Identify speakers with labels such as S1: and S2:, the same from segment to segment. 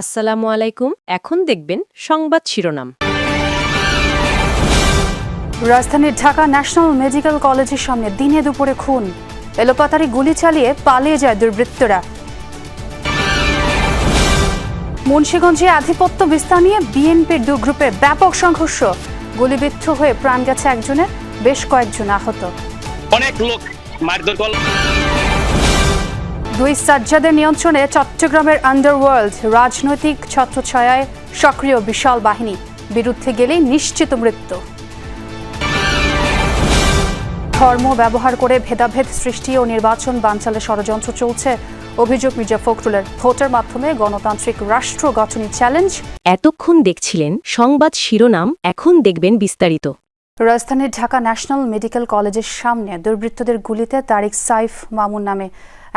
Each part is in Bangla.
S1: আসসালামু আলাইকুম। এখন দেখবেন সংবাদ শিরোনাম।
S2: রাজধানীর ঢাকা ন্যাশনাল মেডিকেল কলেজের সামনে দিনে দুপুরে খুন। এলোপাতারি গুলি চালিয়ে পালিয়ে যায় দুর্বৃত্তরা। মুন্সীগঞ্জে আধিপত্য বিস্তার নিয়ে বিএনপির দু গ্রুপে ব্যাপক সংঘর্ষ। গুলিবিদ্ধ হয়ে প্রাণ গেছে একজনের বেশ কয়েকজন আহত।
S3: অনেক লোক মারধর করল
S2: দুই সাজ্জাদের নিয়ন্ত্রণে চট্টগ্রামের আন্ডারওয়ার্ল্ড রাজনৈতিক ছত্রছায়ায় সক্রিয় বিশাল বাহিনী। বিরুদ্ধে গেলেই নিশ্চিত মৃত্যু। ধর্ম ব্যবহার করে ভেদাভেদ সৃষ্টি ও নির্বাচন বানচালে ষড়যন্ত্র চলছে। অভিযোগ মির্জা ফখরুলের ভোটের মাধ্যমে গণতান্ত্রিক রাষ্ট্র গঠনী চ্যালেঞ্জ
S1: এতক্ষণ দেখছিলেন সংবাদ শিরোনাম এখন দেখবেন বিস্তারিত।
S2: রাজধানীর ঢাকা ন্যাশনাল মেডিকেল কলেজের সামনে দুর্বৃত্তদের গুলিতে তারিক সাইফ মামুন নামে।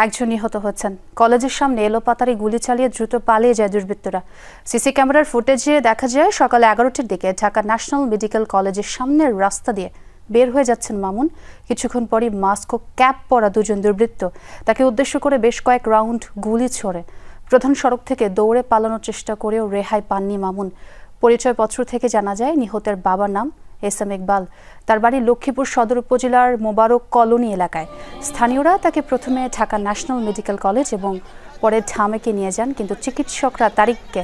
S2: একজন নিহত হচ্ছেন। কলেজের সামনে এলোপাতারি গুলি চালিয়ে দ্রুত পালিয়ে যায় দুর্বৃত্তরা। সিসি ক্যামেরার ফুটেজে দেখা যায়, সকাল এগারোটির দিকে ঢাকা ন্যাশনাল মেডিকেল কলেজের সামনের রাস্তা দিয়ে বের হয়ে যাচ্ছেন মামুন। কিছুক্ষণ পরই মাস্ক ও ক্যাপ পরা দুজন দুর্বৃত্ত। তাকে উদ্দেশ্য করে বেশ কয়েক রাউন্ড গুলি ছোড়ে। প্রধান সড়ক থেকে দৌড়ে পালানোর চেষ্টা করেও রেহাই পাননি মামুন। পরিচয়পত্র থেকে জানা যায়, নিহতের বাবার নাম এস এম ইকবাল। তার বাড়ি লক্ষ্মীপুর সদর উপজেলার মোবারক কলোনি এলাকায়। স্থানীয়রা তাকে প্রথমে ঢাকা ন্যাশনাল মেডিকেল কলেজ এবং পরে ঢামেকে নিয়ে যান, কিন্তু চিকিৎসকরা তারিককে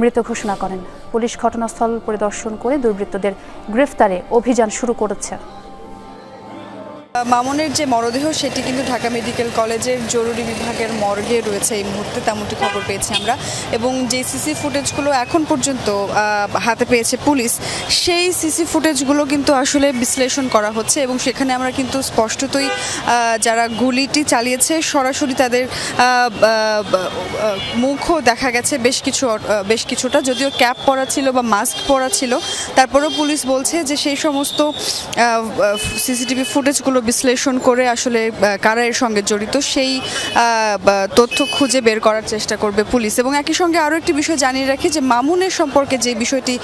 S2: মৃত ঘোষণা করেন। পুলিশ ঘটনাস্থল পরিদর্শন করে দুর্বৃত্তদের গ্রেফতারে অভিযান শুরু করেছে।
S4: মামুনের যে মরদেহ, সেটি কিন্তু ঢাকা মেডিকেল কলেজের জরুরি বিভাগের মর্গে রয়েছে। এই মুহূর্তে তেমনটি খবর পেয়েছি আমরা। এবং যে সিসি ফুটেজগুলো এখন পর্যন্ত হাতে পেয়েছে পুলিশ, সেই সিসি ফুটেজগুলো কিন্তু আসলে বিশ্লেষণ করা হচ্ছে এবং সেখানে আমরা কিন্তু স্পষ্টতই যারা গুলিটি চালিয়েছে, সরাসরি তাদের মুখও দেখা গেছে বেশ কিছু বেশ কিছুটা। যদিও ক্যাপ পরা ছিল বা মাস্ক পরা ছিল, তারপরেও পুলিশ বলছে যে সেই সমস্ত সিসিটিভি ফুটেজগুলো বিশ্লেষণ করে আসলে কারা এর সঙ্গে জড়িত সেই তথ্য খুঁজে বের করার চেষ্টা করবে পুলিশ। এবং একই সঙ্গে আরও একটি বিষয় জানিয়ে রাখি যে মামুনের সম্পর্কে যে বিষয়টি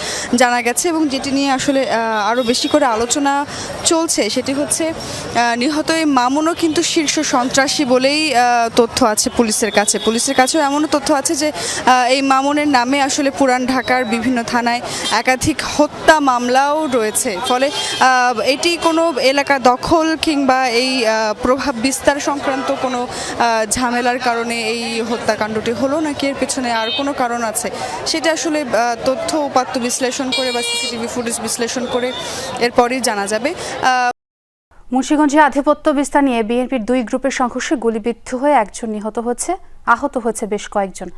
S4: জানা গেছে এবং যেটি নিয়ে আসলে আরও বেশি করে আলোচনা চলছে সেটি হচ্ছে নিহত এই মামুনও কিন্তু শীর্ষ সন্ত্রাসী বলেই তথ্য আছে পুলিশের কাছে। পুলিশের কাছেও এমনও তথ্য আছে যে এই মামুনের নামে আসলে পুরান ঢাকার বিভিন্ন থানায় একাধিক হত্যা মামলাও রয়েছে। ফলে এটি কোনো এলাকা দখল কিংবা এই প্রভাব বিস্তার সংক্রান্ত কোনো ঝামেলার কারণে এই হত্যাকাণ্ডটি হলো নাকি এর পেছনে আর কোনো কারণ আছে? সেটা আসলে তথ্য উপাত্ত বিশ্লেষণ করে বা সিসিটিভি ফুটেজ বিশ্লেষণ করে এরপরই জানা যাবে।
S2: মুন্সীগঞ্জে আধিপত্য বিস্তার নিয়ে বিএনপির দুই গ্রুপের সংঘর্ষে গুলিবিদ্ধ হয়ে একজন নিহত হচ্ছে আহত হয়েছে বেশ কয়েকজন।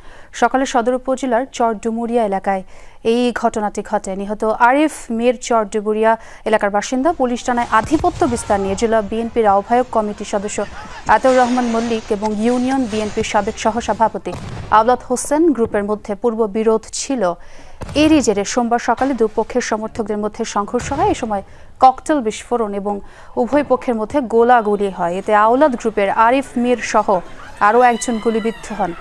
S2: সকালে সদর উপজেলার চর ডুমুরিয়া এলাকায় এই ঘটনাটি ঘটে। নিহত আরিফ মীর চর ডুমুরিয়া এলাকার বাসিন্দা পুলিশ থানায় আধিপত্য বিস্তার নিয়ে জেলা বিএনপির আহ্বায়ক কমিটির সদস্য আতর রহমান মল্লিক এবং ইউনিয়ন বিএনপির সাবেক সহসভাপতি আওলাদ হোসেন গ্রুপের মধ্যে পূর্ব বিরোধ ছিল। এরই জেরে সোমবার সকালে দুপক্ষের সমর্থকদের মধ্যে সংঘর্ষ হয়। এ সময় ককটেল বিস্ফোরণ এবং উভয় পক্ষের মধ্যে গোলাগুলি হয়। এতে আওলাদ গ্রুপের আরিফ মীর সহ আরও একজন গুলিবিদ্ধ হন।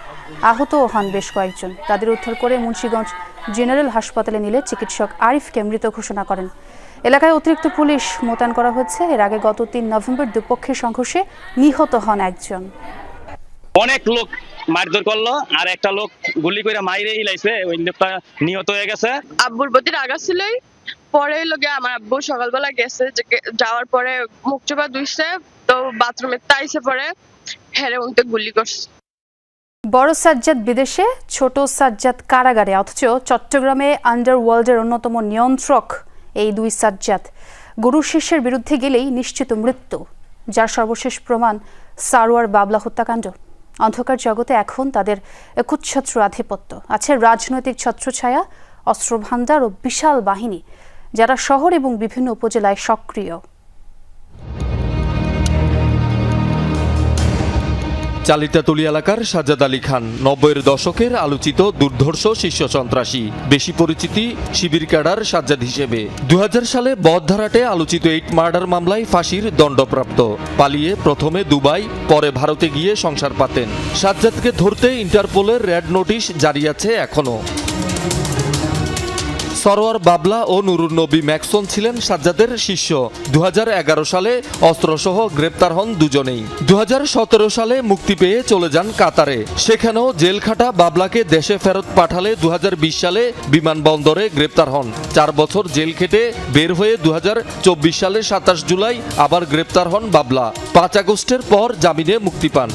S2: আহতও হন বেশ কয়েকজন। তাদের উদ্ধার করে মুন্সীগঞ্জ জেনারেল হাসপাতালে নিলে চিকিৎসক আরিফকে মৃত ঘোষণা করেন। এলাকায় অতিরিক্ত পুলিশ মোতায়েন করা হচ্ছে এর আগে গত তিন নভেম্বর দুপক্ষের সংঘর্ষে নিহত হন একজন।
S3: অনেক লোক মারধর করল আর একটা লোক গুলি করে মাইরে হিলাইছে ওই লোকটা নিহত হয়ে গেছে।
S5: আব্বুর প্রতি রাগ ছিলই পরে লোকে আমার আব্বু সকালবেলা গেছে যে যাওয়ার পরে মুখ চোপা ধুইছে তো বাথরুমে তাইছে পরে হেরে উনতে গুলি করছে।
S2: বড় সাজ্জাদ বিদেশে ছোট সাজ্জাদ কারাগারে অথচ চট্টগ্রামে আন্ডারওয়ার্ল্ডের অন্যতম নিয়ন্ত্রক এই দুই সাজ্জাদ। গুরু শিষ্যের বিরুদ্ধে গেলেই নিশ্চিত মৃত্যু যার সর্বশেষ প্রমাণ সারোয়ার বাবলা হত্যাকাণ্ড। অন্ধকার জগতে এখন তাদের একুচ্ছত্র আধিপত্য। আছে রাজনৈতিক ছত্রছায়া অস্ত্রভাণ্ডার ও বিশাল বাহিনী, যারা শহর এবং বিভিন্ন উপজেলায় সক্রিয়।
S6: চালিতাতুলি এলাকার সাজ্জাদ আলী খান, নব্বইয়ের দশকের আলোচিত দুর্ধর্ষ শীর্ষ সন্ত্রাসী। বেশি পরিচিতি শিবির ক্যাডার সাজ্জাদ হিসেবে। দু হাজার সালে বধধারাটে আলোচিত এইট মার্ডার মামলায় ফাঁসির দণ্ডপ্রাপ্ত। পালিয়ে প্রথমে দুবাই, পরে ভারতে গিয়ে সংসার পাতেন। সাজ্জাদকে ধরতে ইন্টারপোলের রেড নোটিশ জারি আছে এখনও। সরোয়ার বাবলা ও নুরুন নবী ম্যাকসন ছিলেন সাজ্জাদের শিষ্য। দু হাজার এগারো সালে অস্ত্রসহ গ্রেপ্তার হন দুজনেই। দু হাজার সতেরো সালে মুক্তি পেয়ে চলে যান কাতারে। সেখানেও জেল খাটা বাবলাকে দেশে ফেরত পাঠালে দু হাজার বিশ সালে বিমানবন্দরে গ্রেপ্তার হন। চার বছর জেল খেটে বের হয়ে দু হাজার চব্বিশ সালে সাতাশ জুলাই আবার গ্রেপ্তার হন বাবলা। পাঁচ আগস্টের পর জামিনে মুক্তি পান।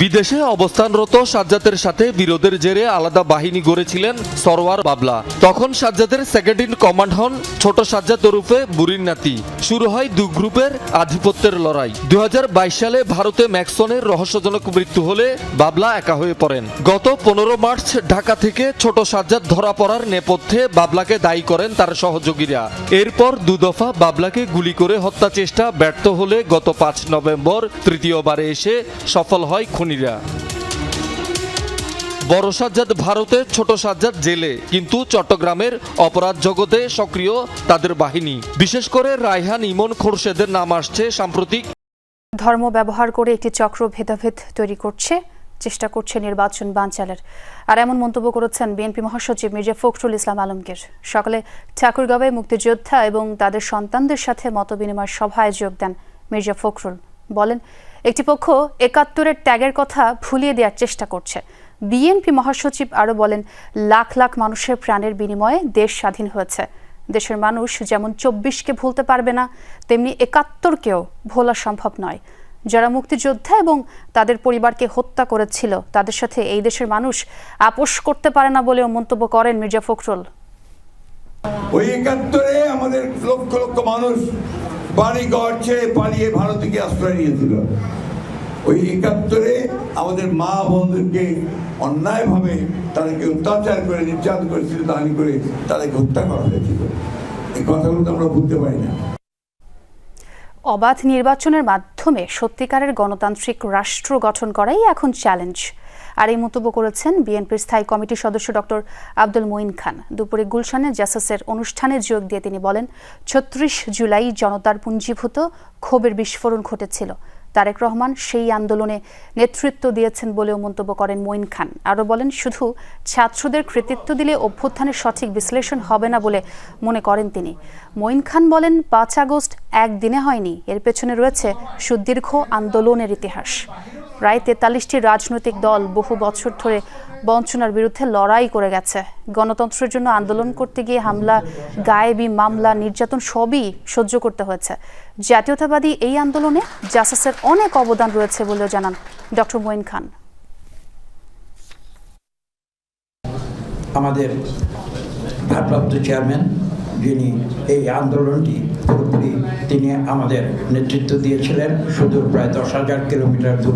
S6: বিদেশে অবস্থানরত সাজ্জাদের সাথে বিরোধের জেরে আলাদা বাহিনী গড়েছিলেন সরওয়ার বাবলা। তখন সাজ্জাদের সেকেন্ড ইন কমান্ড হন ছোট সাজ্জাদ ওরুফে বুরিন নাতি। শুরু হয় দু গ্রুপের আধিপত্যের লড়াই। দুই হাজার বাইশ সালে ভারতে ম্যাক্সনের রহস্যজনক মৃত্যু হলে বাবলা একা হয়ে পড়েন। গত পনেরো মার্চ ঢাকা থেকে ছোট সাজ্জাদ ধরা পড়ার নেপথ্যে বাবলাকে দায়ী করেন তার সহযোগীরা। এরপর দুদফা বাবলাকে গুলি করে হত্যা চেষ্টা ব্যর্থ হলে গত পাঁচ নভেম্বর তৃতীয়বারে এসে সফল হয় খুনিরা বড় সাজ্জাদ ভারতে ছোট সাজ্জাদ জেলে, কিন্তু চট্টগ্রামের অপরাধ জগতে সক্রিয় তাদের বাহিনী। বিশেষ করে রায়হান ইমন খোরশেদের নাম আসছে সাম্প্রতিক
S2: ধর্ম ব্যবহার করে একটি চক্র ভেদাভেদ তৈরি করছে, চেষ্টা করছে নির্বাচন বানচালের। আর এমন মন্তব্য করেছেন বিএনপি মহাসচিব মির্জা ফখরুল ইসলাম আলমগীর। সকালে ঠাকুরগাঁওয়ে মুক্তিযোদ্ধা এবং তাদের সন্তানদের সাথে মতবিনিময় সভায় যোগ দেন মির্জা ফখরুল। বলেন একটি পক্ষ একাত্তরের ত্যাগের কথা ভুলিয়ে দেওয়ার চেষ্টা করছে। বিএনপি মহাসচিব আরও বলেন, লাখ লাখ মানুষের প্রাণের বিনিময়ে দেশ স্বাধীন হয়েছে। দেশের মানুষ যেমন চব্বিশকে ভুলতে পারবে না, তেমনি একাত্তরকেও ভোলা সম্ভব নয়। যারা মুক্তিযোদ্ধা এবং তাদের পরিবারকে হত্যা করেছিল, তাদের সাথে এই দেশের মানুষ আপোষ করতে পারে না বলেও মন্তব্য করেন মির্জা ফখরুল।
S7: ওই একাত্তরে আমাদের লক্ষ লক্ষ মানুষ বাড়ি ঘর ছেড়ে পালিয়ে ভারতকে আশ্রয় নিয়েছিল। ওই একাত্তরে আমাদের মা বন্ধুকে অন্যায়ভাবে তাদেরকে অত্যাচার করে, নির্যাতন করেছিল দানি করে তাদেরকে হত্যা করা হয়েছিল। এই কথাগুলো তো আমরা বুঝতে পারি না।
S2: অবাধ নির্বাচনের মাধ্যমে সত্যিকারের গণতান্ত্রিক রাষ্ট্র গঠন করাই এখন চ্যালেঞ্জ। আর এই মন্তব্য করেছেন বিএনপির স্থায়ী কমিটির সদস্য ডক্টর আব্দুল মঈন খান। দুপুরে গুলশানে জাসাসের অনুষ্ঠানে যোগ দিয়ে তিনি বলেন, ছত্রিশ জুলাই জনতার পুঞ্জীভূত ক্ষোভের বিস্ফোরণ ঘটেছিল। তারেক রহমান সেই আন্দোলনে নেতৃত্ব দিয়েছেন বলেও মন্তব্য করেন মঈন খান। আরও বলেন, শুধু ছাত্রদের কৃতিত্ব দিলে অভ্যুত্থানের সঠিক বিশ্লেষণ হবে না বলে মনে করেন তিনি। মঈন খান বলেন, পাঁচ আগস্ট একদিনে হয়নি, এর পেছনে রয়েছে সুদীর্ঘ আন্দোলনের ইতিহাস। প্রায় তেতাল্লিশটি রাজনৈতিক দল বহু বছর ধরে বঞ্চনার বিরুদ্ধে লড়াই করে গেছে। গণতন্ত্রের জন্য আন্দোলন করতে গিয়ে হামলা, গায়েবী মামলা, নির্যাতন সবই সহ্য করতে হয়েছে। জাতীয়তাবাদী এই আন্দোলনে জাসাসের অনেক অবদান রয়েছে বলেও জানান ডক্টর মঈন খান।
S8: আমাদের ভারপ্রাপ্ত চেয়ারম্যান, যিনি এই আন্দোলনটি পুরোপুরি তিনি আমাদের নেতৃত্ব দিয়েছিলেন, সুদূর প্রায় দশ হাজার কিলোমিটার